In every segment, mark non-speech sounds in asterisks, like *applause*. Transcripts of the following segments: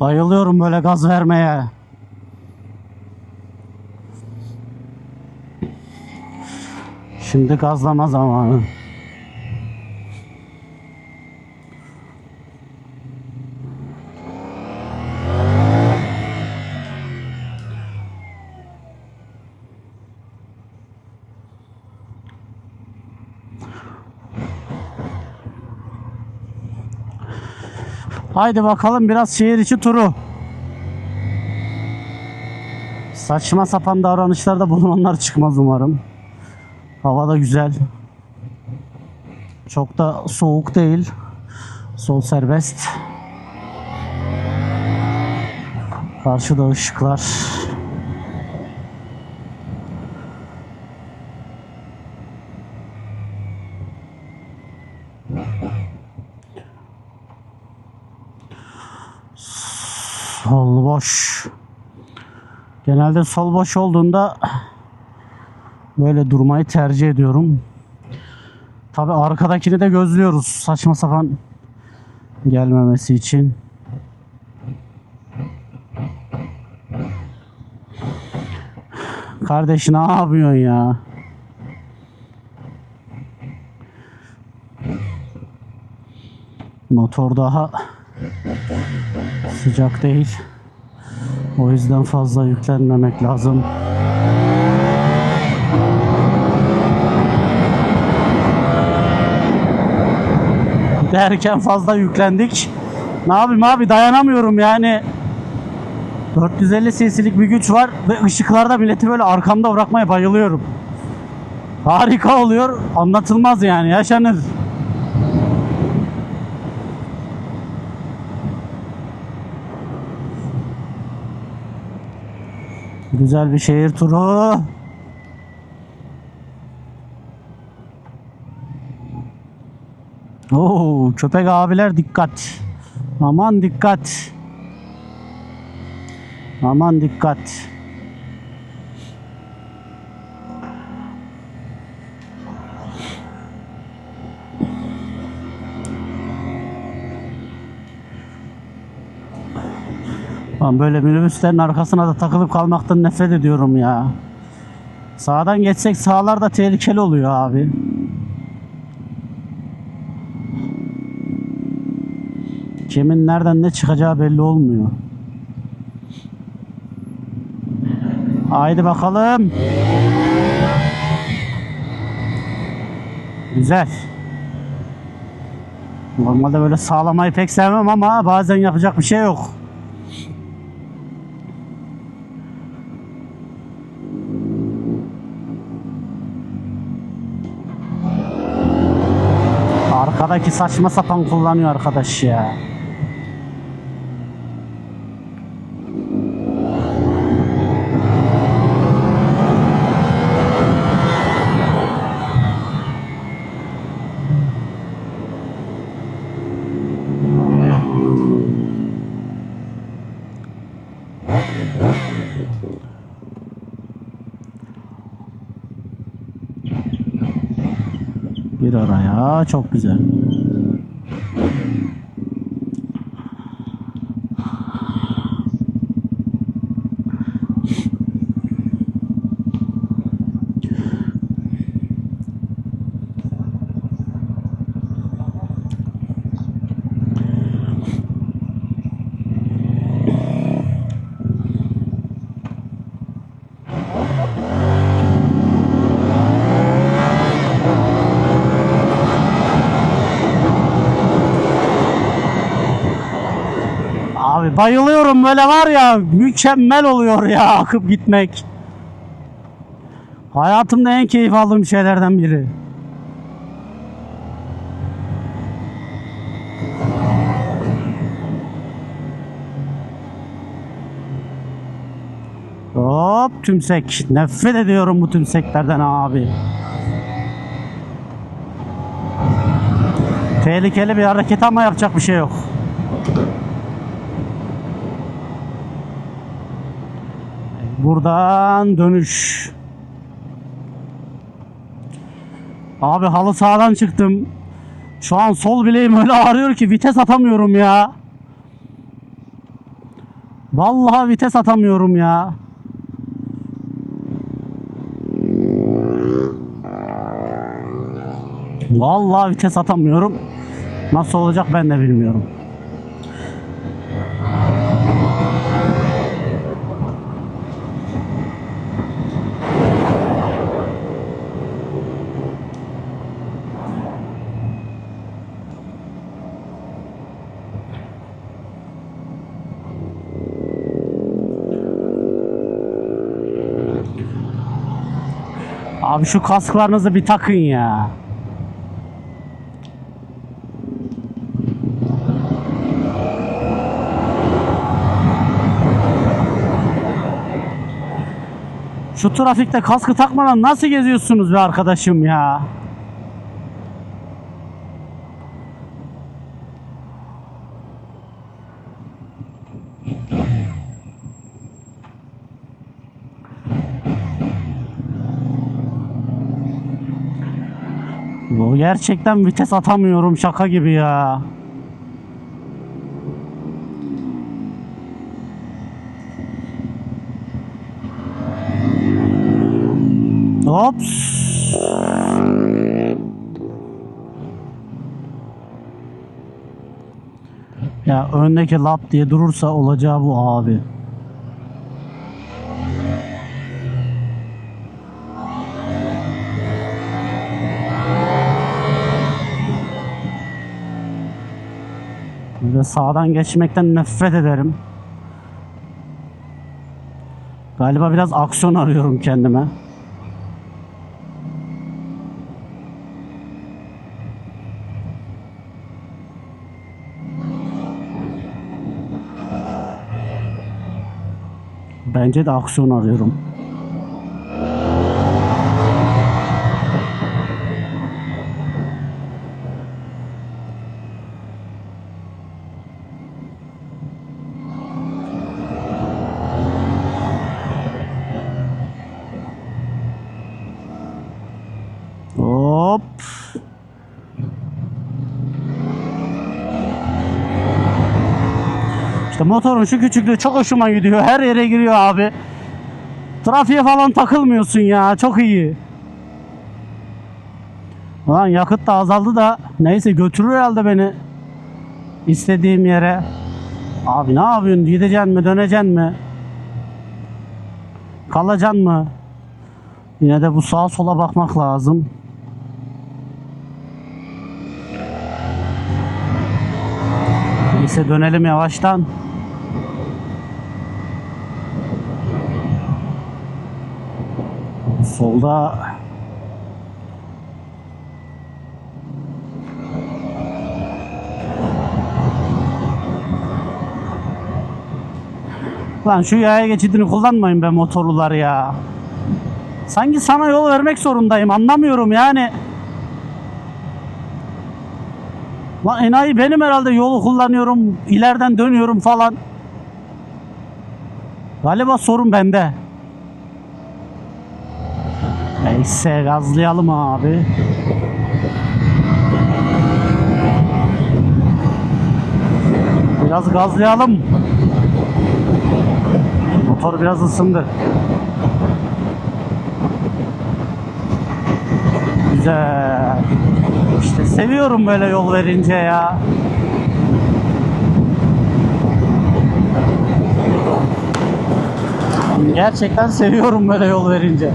Bayılıyorum böyle gaz vermeye. Şimdi gazlama zamanı. Haydi bakalım biraz şehir içi turu. Saçma sapan davranışlarda bulunanlar çıkmaz umarım. Hava da güzel. Çok da soğuk değil. Sol serbest. Karşıda ışıklar. Sol boş. Genelde sol boş olduğunda böyle durmayı tercih ediyorum. Tabi arkadakini de gözlüyoruz saçma sapan gelmemesi için. Kardeş ne yapıyorsun ya? Motor daha sıcak değil. O yüzden fazla yüklenmemek lazım. Derken fazla yüklendik. Ne yapayım abi dayanamıyorum yani. 450 cc'lik bir güç var ve ışıklarda milleti böyle arkamda bırakmaya bayılıyorum. Harika oluyor. Anlatılmaz yani yaşanır. Güzel bir şehir turu. Oo, köpek abiler dikkat. Aman dikkat. Aman dikkat. Ben böyle minibüslerin arkasına da takılıp kalmaktan nefret ediyorum ya. Sağdan geçsek sağlar da tehlikeli oluyor abi. Kimin nereden ne çıkacağı belli olmuyor. Haydi bakalım. Güzel. Normalde böyle sağlamayı pek sevmem ama bazen yapacak bir şey yok. Arkadaki saçma sapan kullanıyor arkadaş ya. Araya çok güzel. Abi bayılıyorum böyle var ya mükemmel oluyor ya *laughs* akıp gitmek. Hayatımda en keyif aldığım şeylerden biri. Hop tümsek. Nefret ediyorum bu tümseklerden abi. Tehlikeli bir hareket ama yapacak bir şey yok. Buradan dönüş. Abi halı sağdan çıktım. Şu an sol bileğim öyle ağrıyor ki vites atamıyorum ya. Vallahi vites atamıyorum ya. Vallahi vites atamıyorum. Nasıl olacak ben de bilmiyorum. Abi şu kasklarınızı bir takın ya. Şu trafikte kaskı takmadan nasıl geziyorsunuz be arkadaşım ya? Bu gerçekten vites atamıyorum şaka gibi ya. Ops. Ya öndeki lap diye durursa olacağı bu abi. Ve sağdan geçmekten nefret ederim. Galiba biraz aksiyon arıyorum kendime. Bence de aksiyon arıyorum. Hop. İşte motorun şu küçüklüğü çok hoşuma gidiyor. Her yere giriyor abi. Trafiğe falan takılmıyorsun ya. Çok iyi. Ulan yakıt da azaldı da neyse götürür herhalde beni istediğim yere. Abi ne yapıyorsun? Gideceksin mi? Döneceksin mi? Kalacaksın mı? Yine de bu sağa sola bakmak lazım. Neyse dönelim yavaştan. Solda Lan şu yaya geçidini kullanmayın be motorlular ya. Sanki sana yol vermek zorundayım anlamıyorum yani. Lan enayi benim herhalde yolu kullanıyorum, ileriden dönüyorum falan. Galiba sorun bende. Neyse gazlayalım abi. Biraz gazlayalım. Motor biraz ısındı. Güzel. İşte seviyorum böyle yol verince ya. Gerçekten seviyorum böyle yol verince.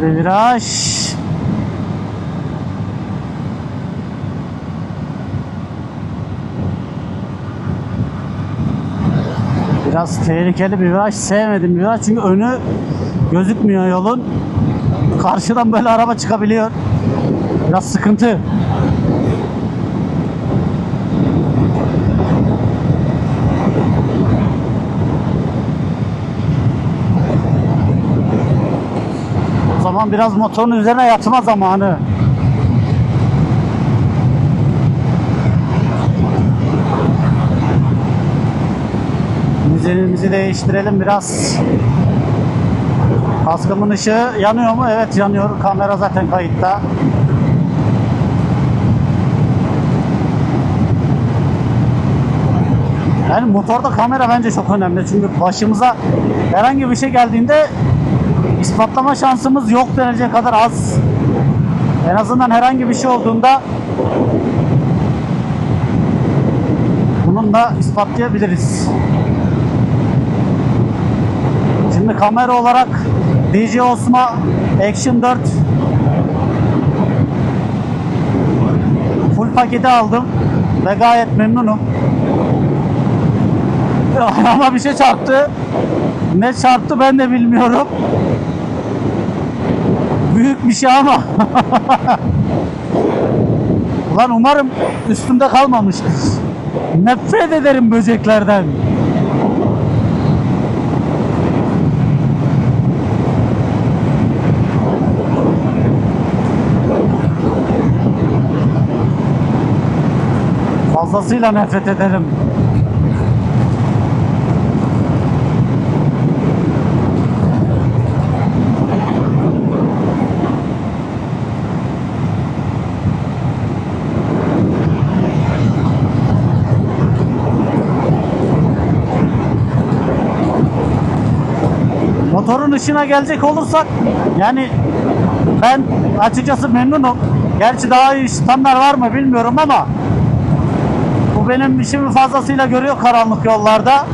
Bir viraj. Biraz tehlikeli bir viraj. Sevmedim viraj çünkü önü gözükmüyor yolun. Karşıdan böyle araba çıkabiliyor. Biraz sıkıntı. Zaman biraz motorun üzerine yatma zamanı. Benzinimizi değiştirelim biraz. Kaskımın ışığı yanıyor mu? Evet yanıyor. Kamera zaten kayıtta. Yani motorda kamera bence çok önemli. Çünkü başımıza herhangi bir şey geldiğinde ispatlama şansımız yok denecek kadar az. En azından herhangi bir şey olduğunda bununla ispatlayabiliriz. Şimdi kamera olarak DJ Osmo Action 4 full paketi aldım ve gayet memnunum. *laughs* Ama bir şey çarptı. Ne çarptı ben de bilmiyorum. Büyük bir şey ama. *laughs* Ulan umarım üstümde kalmamıştır. Nefret ederim böceklerden. Fazlasıyla nefret ederim. Motorun ışına gelecek olursak yani ben açıkçası memnunum. Gerçi daha iyi standlar var mı bilmiyorum ama bu benim işimi fazlasıyla görüyor karanlık yollarda.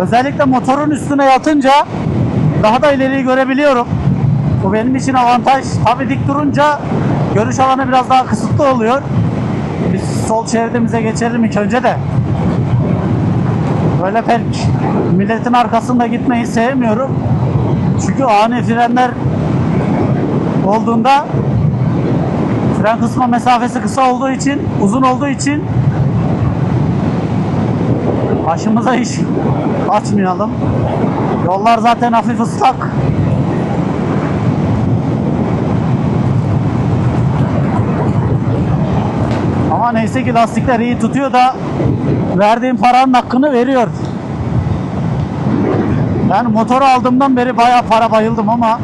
Özellikle motorun üstüne yatınca daha da ileriyi görebiliyorum. Bu benim için avantaj. Tabii dik durunca görüş alanı biraz daha kısıtlı oluyor. Biz sol şeridimize geçelim ilk önce de. Böyle pek milletin arkasında gitmeyi sevmiyorum. Çünkü ani frenler olduğunda fren kısma mesafesi kısa olduğu için, uzun olduğu için başımıza iş açmayalım. Yollar zaten hafif ıslak. Ama neyse ki lastikler iyi tutuyor da verdiğim paranın hakkını veriyor. Yani motoru aldığımdan beri bayağı para bayıldım ama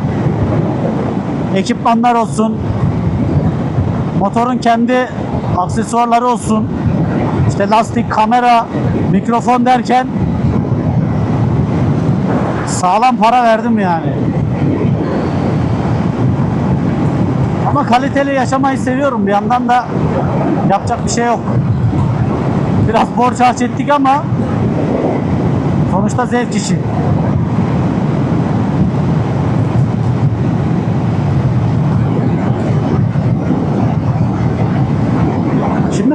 ekipmanlar olsun, motorun kendi aksesuarları olsun, işte lastik, kamera, mikrofon derken sağlam para verdim yani. Ama kaliteli yaşamayı seviyorum. Bir yandan da yapacak bir şey yok. Biraz borç harç ettik ama sonuçta zevk işi.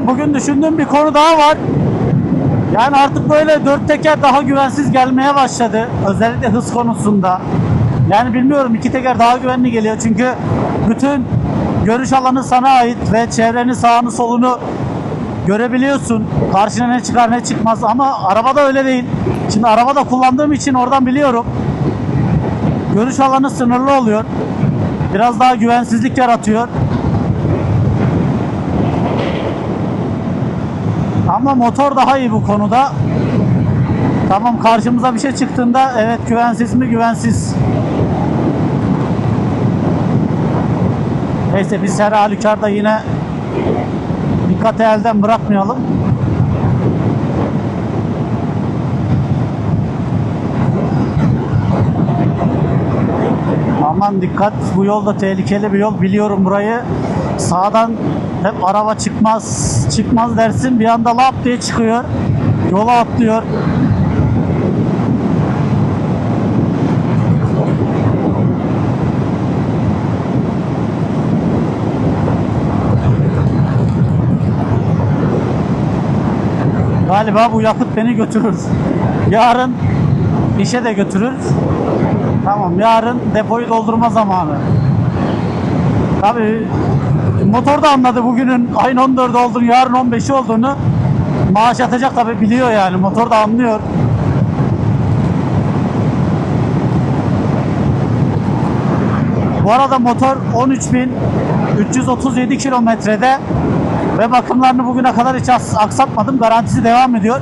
Bugün düşündüğüm bir konu daha var. Yani artık böyle dört teker daha güvensiz gelmeye başladı. Özellikle hız konusunda. Yani bilmiyorum iki teker daha güvenli geliyor çünkü bütün görüş alanı sana ait ve çevreni sağını solunu görebiliyorsun. Karşına ne çıkar ne çıkmaz ama arabada öyle değil. Şimdi arabada kullandığım için oradan biliyorum. Görüş alanı sınırlı oluyor. Biraz daha güvensizlik yaratıyor. Ama motor daha iyi bu konuda. Tamam karşımıza bir şey çıktığında evet güvensiz mi güvensiz. Neyse biz her halükarda yine dikkati elden bırakmayalım. Aman dikkat bu yolda tehlikeli bir yol biliyorum burayı. Sağdan hep araba çıkmaz çıkmaz dersin bir anda lap diye çıkıyor. Yola atlıyor. Galiba bu yakıt beni götürür. Yarın işe de götürür. Tamam yarın depoyu doldurma zamanı. Tabii motor da anladı bugünün ayın 14 olduğunu, yarın 15'i olduğunu. Maaş atacak tabii biliyor yani. Motor da anlıyor. Bu arada motor 13.337 kilometrede ve bakımlarını bugüne kadar hiç aks- aksatmadım. Garantisi devam ediyor.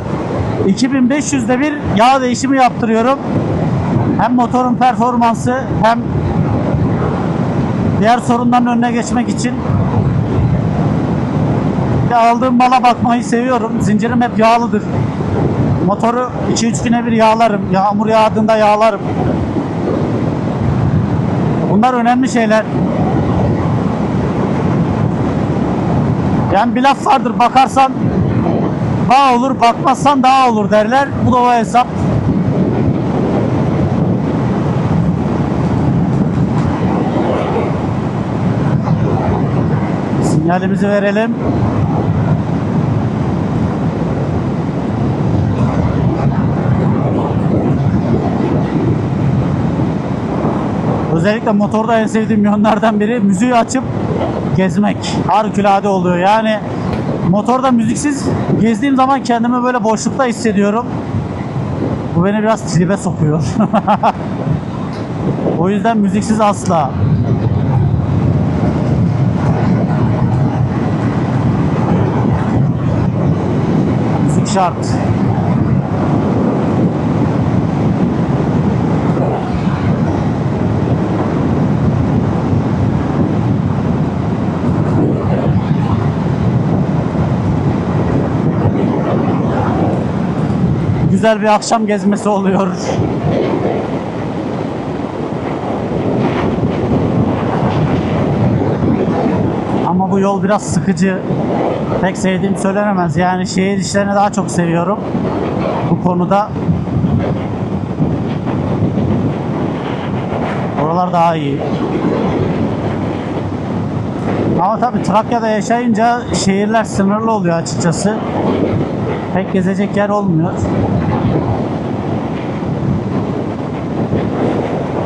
2500'de bir yağ değişimi yaptırıyorum. Hem motorun performansı hem diğer sorunların önüne geçmek için de aldığım mala bakmayı seviyorum. Zincirim hep yağlıdır. Motoru 2-3 güne bir yağlarım. Yağmur yağdığında yağlarım. Bunlar önemli şeyler. Yani bir laf vardır bakarsan bağ olur bakmazsan daha olur derler. Bu da o hesap. Sinyalimizi verelim. Özellikle motorda en sevdiğim yönlerden biri müziği açıp gezmek. Harikulade oluyor. Yani motorda müziksiz gezdiğim zaman kendimi böyle boşlukta hissediyorum. Bu beni biraz tribe sokuyor. *laughs* o yüzden müziksiz asla. Müzik şart. Güzel bir akşam gezmesi oluyor. Ama bu yol biraz sıkıcı. Pek sevdiğim söylenemez. Yani şehir işlerini daha çok seviyorum. Bu konuda Oralar daha iyi. Ama tabii Trakya'da yaşayınca şehirler sınırlı oluyor açıkçası. Pek gezecek yer olmuyor.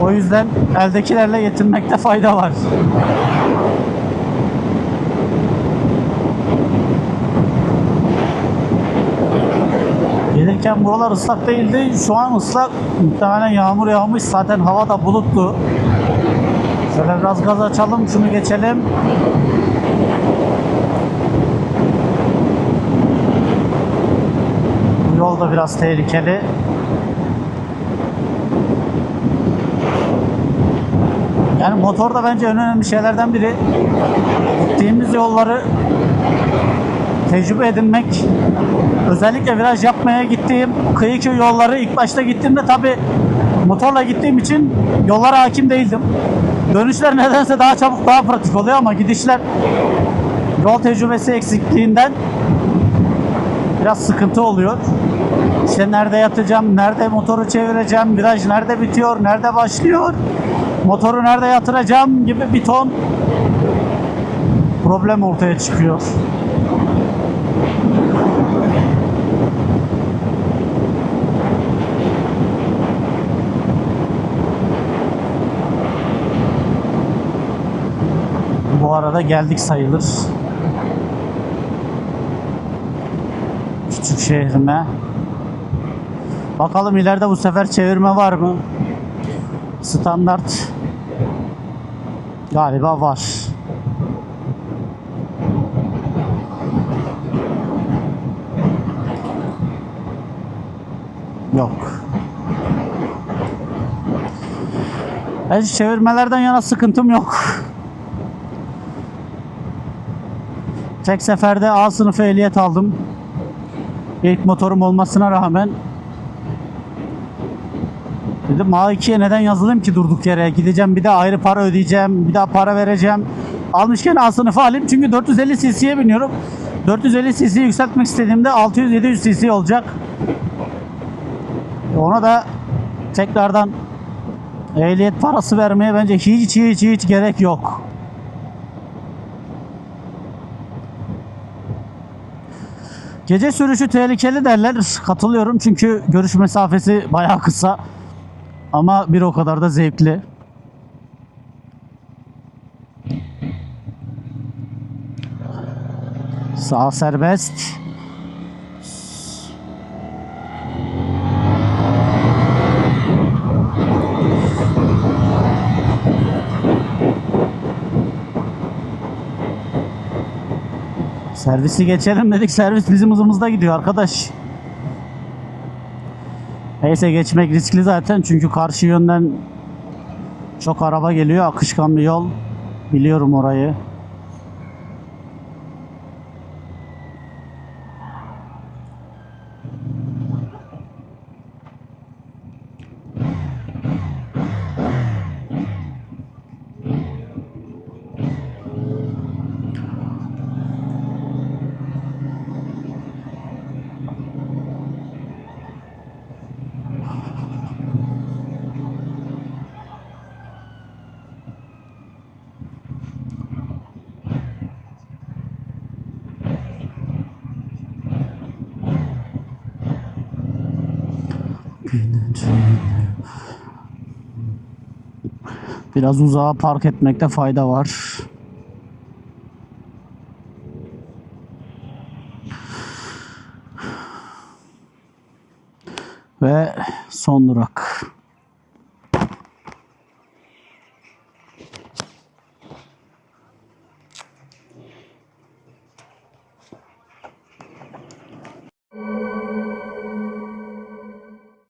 O yüzden eldekilerle yetinmekte fayda var. Gelirken buralar ıslak değildi. Şu an ıslak. Muhtemelen yağmur yağmış. Zaten hava da bulutlu. Şöyle biraz gaz açalım. Şunu geçelim. Da biraz tehlikeli. Yani motor da bence en önemli şeylerden biri. Gittiğimiz yolları tecrübe edinmek. Özellikle viraj yapmaya gittiğim kıyı köy yolları ilk başta gittiğimde tabi motorla gittiğim için yollara hakim değildim. Dönüşler nedense daha çabuk daha pratik oluyor ama gidişler yol tecrübesi eksikliğinden biraz sıkıntı oluyor. İşte nerede yatacağım, nerede motoru çevireceğim, viraj nerede bitiyor, nerede başlıyor, motoru nerede yatıracağım gibi bir ton problem ortaya çıkıyor. Bu arada geldik sayılır. Küçük şehrime. Bakalım ileride bu sefer çevirme var mı? Standart galiba var. Yok. Ben çevirmelerden yana sıkıntım yok. Tek seferde A sınıfı ehliyet aldım. İlk motorum olmasına rağmen dedim A2'ye neden yazılayım ki durduk yere gideceğim bir de ayrı para ödeyeceğim bir daha para vereceğim almışken A sınıfı alayım çünkü 450 cc'ye biniyorum 450 cc yükseltmek istediğimde 600-700 cc olacak ona da tekrardan ehliyet parası vermeye bence hiç hiç hiç gerek yok. Gece sürüşü tehlikeli derler. Katılıyorum çünkü görüş mesafesi bayağı kısa. Ama bir o kadar da zevkli. Sağ serbest. Servisi geçelim dedik. Servis bizim hızımızda gidiyor arkadaş. Neyse geçmek riskli zaten çünkü karşı yönden çok araba geliyor. Akışkan bir yol. Biliyorum orayı. Biraz uzağa park etmekte fayda var. Ve son durak.